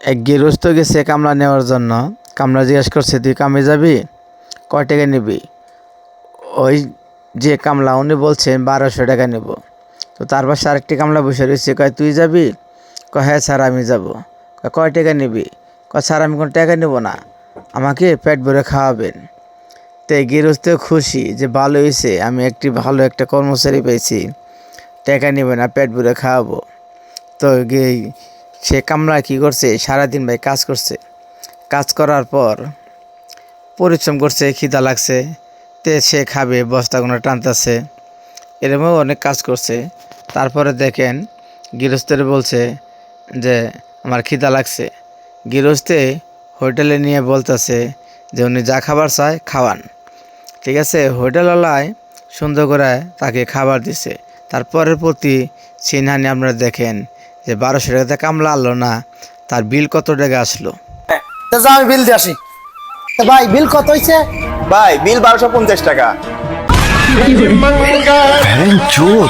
এক গৃহস্থ গেছে কামলা নেওয়ার জন্য। কামলা জিজ্ঞেস করছে, তুই কামে যাবি? কয় টাকা নিবি? ওই যে কামলা, উনি বলছেন, বারোশো টাকা নেব। তো তার পাশে আরেকটি কামলা বসে রয়েছে, কয়, তুই যাবি? কয় হ্যাঁ স্যার, আমি যাব। কয় কয় টাকা নিবি? কয়, স্যার, আমি কোনো টাকা নেব না। আমাকে পেট ভরে খাওয়াবেন। তো গৃহস্থ খুশি যে ভালো হয়েছে, আমি একটি ভালো একটা কর্মচারী পেয়েছি। টাকা নেবে না, পেট ভরে খাওয়াবো। তো সে কামলা কী করছে? সারাদিন ভাই কাজ করছে। কাজ করার পর পরিশ্রম করছে, খিদা লাগছে, তে সে খাবে, বস্তাগুলো টানতেছে। এরকমও অনেক কাজ করছে। তারপরে দেখেন গৃহস্থের বলছে যে, আমার খিদা লাগছে। গৃহস্থে হোটেলে নিয়ে বলতেছে যে, উনি যা খাবার চায় খাওয়ান। ঠিক আছে? হোটেলওয়ালায় সুন্দর করে তাকে খাবার দিছে। তারপরের প্রতি চিনহানি আপনারা দেখেন যে বারোশো টাকাতে কামলা আনলো না তার বিল কত টাকা আসলো? তা যা আমি বিল দিয়ে আসি। তা ভাই বিল কত হয়েছে ভাই বিল বারোশো পঞ্চাশ টাকা। চোর।